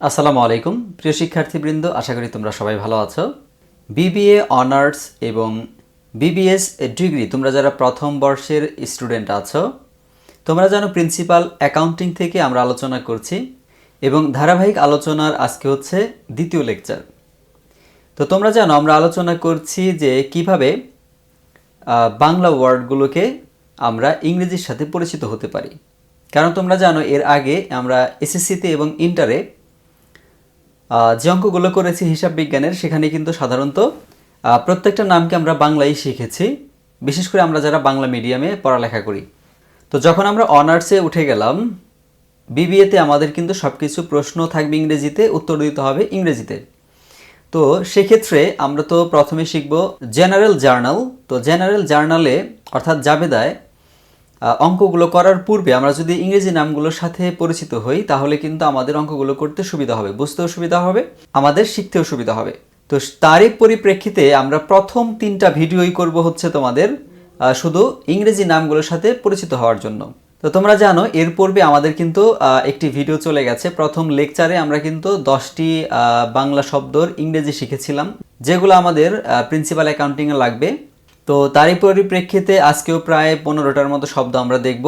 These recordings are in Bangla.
আসসালামু আলাইকুম, প্রিয় শিক্ষার্থীবৃন্দ, আশা করি তোমরা সবাই ভালো আছো। বিবিএ অনার্স এবং বিবিএস ডিগ্রি তোমরা যারা প্রথম বর্ষের স্টুডেন্ট আছো, তোমরা জানো প্রিন্সিপাল অ্যাকাউন্টিং থেকে আমরা আলোচনা করছি এবং ধারাবাহিক আলোচনার আজকে হচ্ছে দ্বিতীয় লেকচার তো তোমরা জানো, আমরা আলোচনা করছি যে কীভাবে বাংলা ওয়ার্ডগুলোকে আমরা ইংরেজির সাথে পরিচিত হতে পারি। কারণ তোমরা জানো, এর আগে আমরা এসএসসিতে এবং ইন্টারে যে অঙ্কগুলো করেছি হিসাব বিজ্ঞানের, সেখানে কিন্তু সাধারণত প্রত্যেকটা নামকে আমরা বাংলায় শিখেছি। বিশেষ করে আমরা যারা বাংলা মিডিয়ামে পড়ালেখা করি। তো যখন আমরা অনার্সে উঠে গেলাম, বিবিএতে আমাদের কিন্তু সব কিছু প্রশ্ন থাকবে ইংরেজিতে, উত্তর দিতে হবে ইংরেজিতে। তো সেক্ষেত্রে আমরা তো প্রথমে শিখব জেনারেল জার্নাল তো জেনারেল জার্নালে অর্থাৎ জাবেদায় অঙ্কগুলো করার পূর্বে আমরা যদি ইংরেজি নামগুলোর সাথে পরিচিত হই, তাহলে কিন্তু আমাদের অঙ্কগুলো করতে সুবিধা হবে। বুঝতেও সুবিধা হবে, আমাদের শিখতেও সুবিধা হবে। তো তারই পরিপ্রেক্ষিতে আমরা প্রথম তিনটা ভিডিওই করব হচ্ছে তোমাদের শুধু ইংরেজি নামগুলোর সাথে পরিচিত হওয়ার জন্য। তো তোমরা জানো, এর পূর্বে আমাদের কিন্তু একটি ভিডিও চলে গেছে। প্রথম লেকচারে আমরা কিন্তু দশটি বাংলা শব্দর ইংরেজি শিখেছিলাম, যেগুলো আমাদের প্রিন্সিপাল অ্যাকাউন্টিংয়ে লাগবে। তো তারই পরিপ্রেক্ষিতে আজকেও প্রায় পনেরোটার মতো শব্দ আমরা দেখব।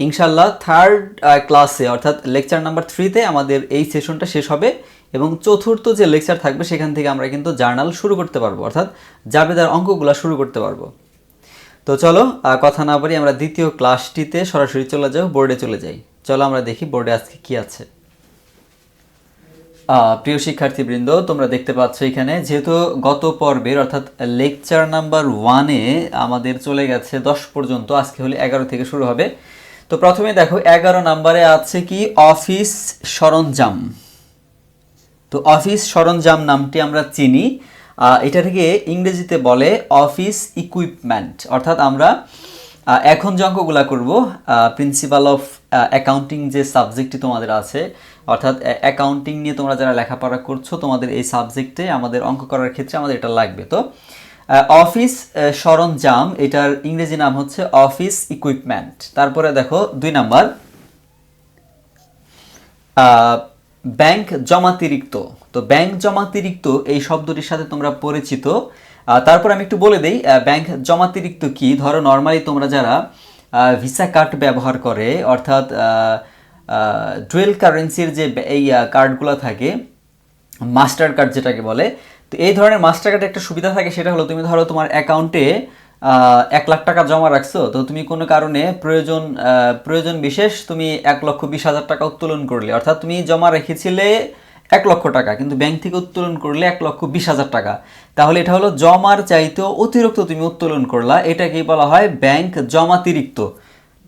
ইনশাল্লাহ থার্ড ক্লাসে অর্থাৎ লেকচার নাম্বার থ্রিতে আমাদের এই সেশনটা শেষ হবে এবং চতুর্থ যে লেকচার থাকবে সেখান থেকে আমরা কিন্তু জার্নাল শুরু করতে পারব, অর্থাৎ জাবেদার অঙ্কগুলো শুরু করতে পারব। তো চলো কথা না বলি আমরা দ্বিতীয় ক্লাসটিতে সরাসরি চলে যাও বোর্ডে চলে যাই। চলো আমরা দেখি বোর্ডে আজকে কি আছে। প্রিয় শিক্ষার্থীবৃন্দ, তোমরা দেখতে পাচ্ছ এখানে, যেহেতু গত পর্বের, অর্থাৎ লেকচার নাম্বার ওয়ানে আমাদের চলে গেছে দশ পর্যন্ত, আজকে হলে এগারো থেকে শুরু হবে। তো প্রথমে দেখো, এগারো নাম্বারে আছে কি? অফিস সরঞ্জাম। তো অফিস সরঞ্জাম নামটি আমরা চিনি। এটা থেকে ইংরেজিতে বলে অফিস ইকুইপমেন্ট। অর্থাৎ আমরা এখন যে অঙ্কগুলা করব প্রিন্সিপাল অফ অ্যাকাউন্টিং যে সাবজেক্টটি তোমাদের আছে অর্থাৎ অ্যাকাউন্টিং নিয়ে তোমরা যারা লেখাপড়া করছ, তোমাদের এই সাবজেক্টে আমাদের অঙ্ক করার ক্ষেত্রে আমাদের এটা লাগবে। তো অফিস সরঞ্জাম, এটার ইংরেজি নাম হচ্ছে অফিস ইকুইপমেন্ট তারপরে দেখো, দুই নাম্বার ব্যাংক জমাতিরিক্ত। তো ব্যাংক জমাতিরিক্ত এই শব্দটির সাথে তোমরা পরিচিত। তারপর আমি একটু বলে দিই ব্যাংক জমাতিরিক্ত কি? ধরো নর্মালি তোমরা যারা ভিসা কার্ড ব্যবহার করে, অর্থাৎ ডুয়েল কারেন্সির যে এই কার্ডগুলো থাকে মাস্টার কার্ড যেটাকে বলে, তো এই ধরনের মাস্টার কার্ডে একটা সুবিধা থাকে, সেটা হলো তুমি ধরো তোমার অ্যাকাউন্টে এক লাখ টাকা জমা রাখছো, তো তুমি কোনো কারণে প্রয়োজন প্রয়োজন বিশেষ তুমি এক লক্ষ বিশ হাজার টাকা উত্তোলন করলে। অর্থাৎ তুমি জমা রেখেছিলে এক লক্ষ টাকা, কিন্তু ব্যাংক থেকে উত্তোলন করলে এক লক্ষ বিশ হাজার টাকা। তাহলে এটা হলো জমার চাইতেও অতিরিক্ত তুমি উত্তোলন করলা, এটাকেই বলা হয় ব্যাংক জমাতিরিক্ত।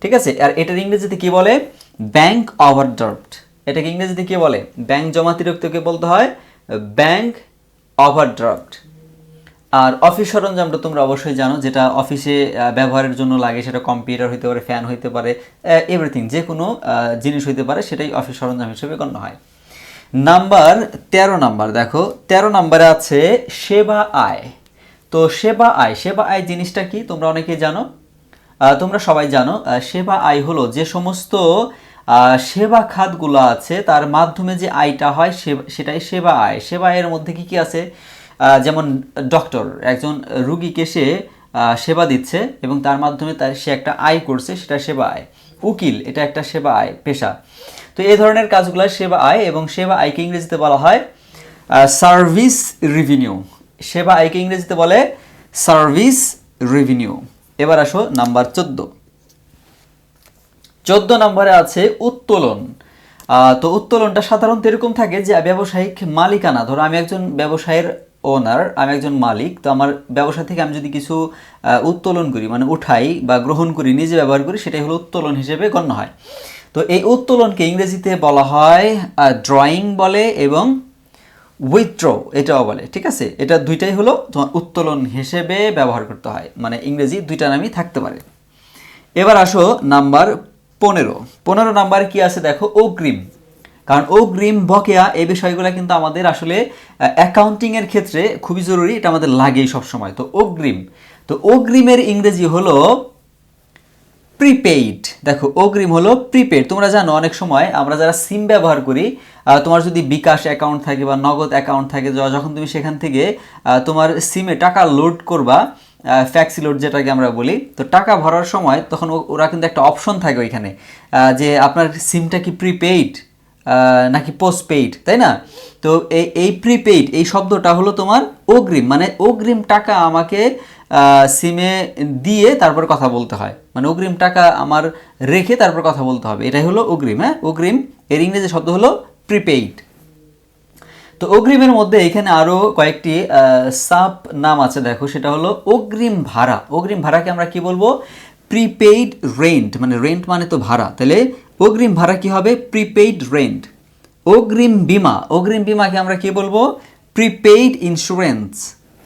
ঠিক আছে? আর এটার ইংরেজিতে কি বলে? ব্যাংক ওভারড্রাফট এটাকে ইংরেজিতে কি বলে? ব্যাংক জমাতিরিক্তকে বলতে হয়? ব্যাংক ওভারড্রাফট আর অফিস সরঞ্জামটা তোমরা অবশ্যই জানো, যেটা অফিসে ব্যবহারের জন্য লাগে, সেটা কম্পিউটার হইতে পারে ফ্যান হইতে পারে এভরিথিং যে কোনো জিনিস হইতে পারে, সেটাই অফিস সরঞ্জাম হিসেবে গণ্য হয়। নাম্বার তেরো নাম্বার দেখো, তেরো নাম্বারে আছে সেবা আয়। তো সেবা আয় সেবা আয় জিনিসটা কি? তোমরা অনেকেই জানো তোমরা সবাই জানো সেবা আয় হলো যে সমস্ত সেবা খাতগুলো আছে, তার মাধ্যমে যে আয়টা হয় সেটাই সেবা আয়। সেবা আয়ের মধ্যে কি কি আছে? যেমন ডক্টর একজন রুগীকে সে সেবা দিচ্ছে এবং তার মাধ্যমে তার সে একটা আয় করছে, সেটা সেবা আয়। উকিল, এটা একটা সেবা আয়, পেশা। তো এই ধরনের কাজগুলো সেবা আয় এবং সেবা আয়কে ইংরেজিতে বলা হয় সার্ভিস রেভিনিউ সেবা আয়কে ইংরেজিতে বলে সার্ভিস রেভিনিউ এবার আসো নাম্বার চোদ্দ। চোদ্দ নম্বরে আছে উত্তোলন। তো উত্তোলনটা সাধারণত এরকম থাকে যে ব্যবসায়িক মালিকানা। ধরো আমি একজন ব্যবসায়ের ওনার আমি একজন মালিক, তো আমার ব্যবসা থেকে আমি যদি কিছু উত্তোলন করি মানে উঠাই বা গ্রহণ করি, নিজে ব্যবহার করি, সেটাই হলো উত্তোলন হিসেবে গণ্য হয়। তো এই উত্তোলনকে ইংরেজিতে বলা হয় ড্রয়িং বলে এবং উইথড্র এটাও বলে, ঠিক আছে? এটা দুইটাই হলো তোমার উত্তোলন হিসেবে ব্যবহার করতে হয় মানে ইংরেজি দুইটা নামই থাকতে পারে। এবার আসো নাম্বার পনেরো। পনেরো নাম্বারে কি আছে দেখো? অগ্রিম। কারণ অগ্রিম বকেয়া, এই বিষয়গুলো কিন্তু আমাদের আসলে অ্যাকাউন্টিংয়ের ক্ষেত্রে খুবই জরুরি, এটা আমাদের লাগেই সবসময়। তো অগ্রিম। তো অগ্রিমের ইংরেজি হলো প্রিপেইড দেখো, অগ্রিম হলো প্রিপেইড তোমরা জানো, অনেক সময় আমরা যারা সিম ব্যবহার করি তোমার যদি বিকাশ অ্যাকাউন্ট থাকে বা নগদ অ্যাকাউন্ট থাকে যখন তুমি সেখান থেকে তোমার সিমে টাকা লোড করবা ফ্যাক্সি লোড যেটাকে আমরা বলি, তো টাকা ভরার সময় তখন ওরা কিন্তু একটা অপশন থাকে ওইখানে যে আপনার সিমটা কি প্রিপেইড নাকি পোস্টপেইড তাই না? তো এই এই প্রিপেইড এই শব্দটা হলো তোমার অগ্রিম। মানে অগ্রিম টাকা আমাকে সিমে দিয়ে তারপর কথা বলতে হয়। মানে অগ্রিম টাকা আমার রেখে তারপর কথা বলতে হবে। এটাই হলো অগ্রিম হ্যাঁ? অগ্রিম, এর ইংরেজি শব্দ হলো প্রিপেইড তো অগ্রিমের মধ্যে এখানে আরও কয়েকটি সাব নাম আছে, দেখো। সেটা হলো অগ্রিম ভাড়া। অগ্রিম ভাড়াকে আমরা কি বলব? প্রিপেইড রেন্ট মানে রেন্ট মানে তো ভাড়া। তাহলে অগ্রিম ভাড়া কি হবে? প্রিপেইড রেন্ট অগ্রিম বিমা। অগ্রিম বিমাকে আমরা কি বলব? প্রিপেইড ইন্স্যুরেন্স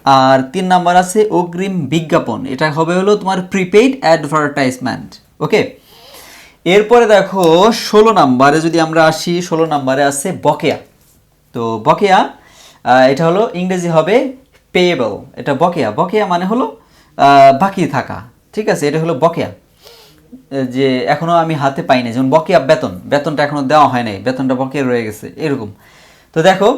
আর তিন নাম্বার আছে অগ্রিম বিজ্ঞাপন। এটা হবে হলো তোমার প্রিপেইড অ্যাডভার্টাইজমেন্ট ওকে এরপরে দেখো ষোলো নাম্বারে যদি আমরা আসি, ষোলো নাম্বারে আছে বকেয়া। তো বকেয়া এটা হলো ইংরেজি হবে পেয়েবল এটা বকেয়া বকেয়া মানে হলো বাকি থাকা, ঠিক আছে? এটা হলো বকেয়া। যে এখনও আমি হাতে পাইনি, যেমন বকেয়া বেতন, বেতনটা এখনও দেওয়া হয় নাই, বেতনটা বকেয়া রয়ে গেছে, এরকম। তো দেখো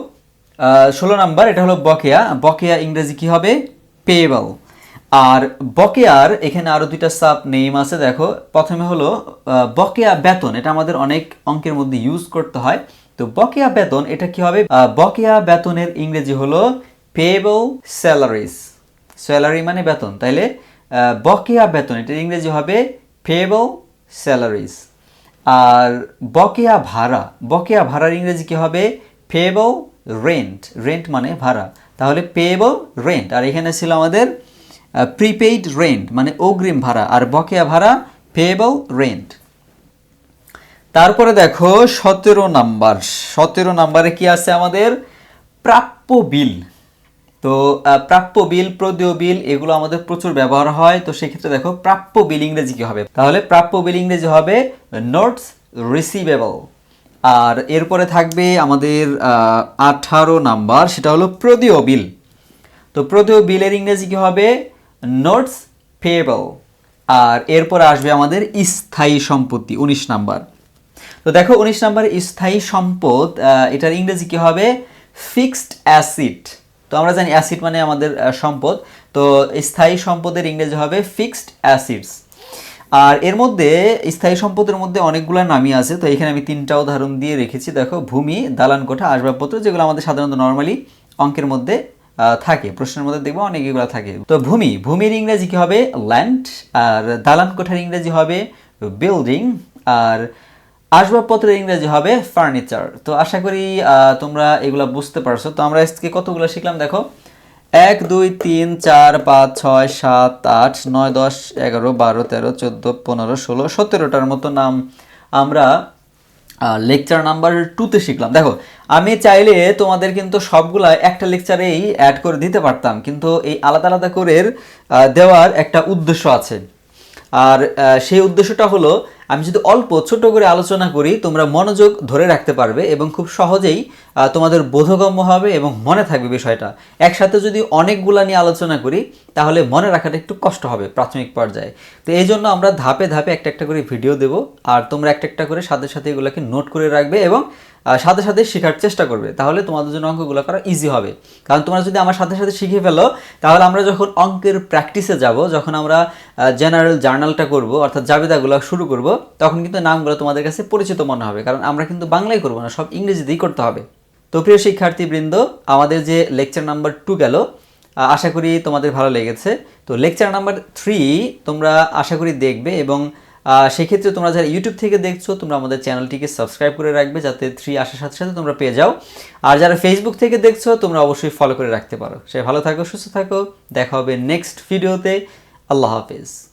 ষোলো নাম্বার, এটা হলো বকেয়া। বকেয়া ইংরেজি কি হবে? পেয়েবল আর বকেয়ার এখানে আরও দুইটা সাব নেম আছে, দেখো। প্রথমে হলো বকেয়া বেতন, এটা আমাদের অনেক অঙ্কের মধ্যে ইউজ করতে হয়। তো বকেয়া বেতন, এটা কি হবে? বকেয়া বেতনের ইংরেজি হলো পেয়েবল স্যালারিজ স্যালারি মানে বেতন, তাইলে বকেয়া বেতন এটার ইংরেজি হবে পেয়েবল স্যালারিজ আর বকেয়া ভাড়া, বকেয়া ভাড়ার ইংরেজি কি হবে? পেয়েবল রেন্ট রেন্ট মানে ভাড়া। তাহলে পেয়েবল রেন্ট আর এখানে ছিল আমাদের প্রিপেইড রেন্ট মানে অগ্রিম ভাড়া, আর বকেয়া ভাড়া পেয়েবল রেন্ট তারপরে দেখো, সতেরো নাম্বার। সতেরো নাম্বারে কি আছে আমাদের? প্রাপ্য বিল। তো প্রাপ্য বিল, প্রদেয় বিল, এগুলো আমাদের প্রচুর ব্যবহার হয়। তো সেক্ষেত্রে দেখো, প্রাপ্য বিল ইংরেজি কি হবে? তাহলে প্রাপ্য বিল ইংরেজি হবে নোটস রিসিভেবল আর এরপরে থাকবে আমাদের আঠারো নাম্বার, সেটা হলো প্রদেয় বিল। তো প্রদেয় বিলের ইংরেজি কী হবে? নোটস পেয়েবল আর এরপরে আসবে আমাদের স্থায়ী সম্পত্তি, উনিশ নাম্বার। তো দেখো, উনিশ নাম্বার স্থায়ী সম্পদ এটার ইংরেজি কী হবে? ফিক্সড অ্যাসিড তো আমরা জানি অ্যাসিড মানে আমাদের সম্পদ। তো স্থায়ী সম্পদের ইংরেজি হবে ফিক্সড অ্যাসিডস আর এর মধ্যে স্থায়ী সম্পদের মধ্যে অনেকগুলো নামই আছে, তো এখানে আমি তিনটা উদাহরণ দিয়ে রেখেছি। দেখো, ভূমি দালান কোঠা আসবাবপত্র, যেগুলো আমাদের সাধারণত নর্মালি অঙ্কের মধ্যে থাকে। প্রশ্নের মধ্যে দেখব অনেক এগুলো থাকে। তো ভূমি, ভূমির ইংরেজি কি হবে? ল্যান্ড আর দালান কোঠার ইংরেজি হবে বিল্ডিং আর আসবাবপত্রের ইংরেজি হবে ফার্নিচার তো আশা করি তোমরা এগুলা বুঝতে পারছ। তো আমরা আজকে কতগুলো শিখলাম, দেখো? এক, দুই, তিন, চার, পাঁচ, ছয়, সাত, আট, নয়, দশ, এগারো, বারো, তেরো, চোদ্দ, পনেরো, ষোলো, সতেরোটার মতো নাম আমরা লেকচার নাম্বার টুতে শিখলাম। দেখো, আমি চাইলে তোমাদের কিন্তু সবগুলা একটা লেকচারেই অ্যাড করে দিতে পারতাম, কিন্তু এই আলাদা আলাদা করে দেওয়ার একটা উদ্দেশ্য আছে। আর সেই উদ্দেশ্যটা হলো, আমি যদি অল্প ছোট করে আলোচনা করি, তোমরা মনোযোগ ধরে রাখতে পারবে এবং খুব সহজেই তোমাদের বোধগম্য হবে এবং মনে থাকবে বিষয়টা। একসাথে যদি অনেকগুলা নিয়ে আলোচনা করি, তাহলে মনে রাখাটা একটু কষ্ট হবে প্রাথমিক পর্যায়ে। তো এই জন্য আমরা ধাপে ধাপে একটা একটা করে ভিডিও দেব, আর তোমরা একটা একটা করে সাথে সাথে এগুলোকে নোট করে রাখবে এবং সাথে সাথে শেখার চেষ্টা করবে। তাহলে তোমাদের জন্য অঙ্কগুলো করা ইজি হবে। কারণ তোমরা যদি আমার সাথে সাথে শিখে ফেলো, তাহলে আমরা যখন অঙ্কের প্র্যাকটিসে যাব, যখন আমরা জেনারেল জার্নালটা করব, অর্থাৎ জাবেদাগুলো শুরু করব, তখন কিন্তু নামগুলো তোমাদের কাছে পরিচিত মনে হবে। কারণ আমরা কিন্তু বাংলায় করব না, সব ইংরেজিতেই করতে হবে। তো প্রিয় শিক্ষার্থীবৃন্দ, আমাদের যে লেকচার নাম্বার টু গেল আশা করি তোমাদের ভালো লেগেছে। তো লেকচার নাম্বার থ্রি তোমরা আশা করি দেখবে এবং সেক্ষেত্রে তোমরা যারা ইউটিউব থেকে দেখছ, তোমরা আমাদের চ্যানেলটিকে সাবস্ক্রাইব করে রাখবে, যাতে থ্রি আসার সাথে সাথে তোমরা পেয়ে যাও। আর যারা ফেসবুক থেকে দেখছ, তোমরা অবশ্যই ফলো করে রাখতে পারো। সে ভালো থাকো, সুস্থ থাকো। দেখা হবে নেক্সট ভিডিওতে আল্লাহ হাফেজ।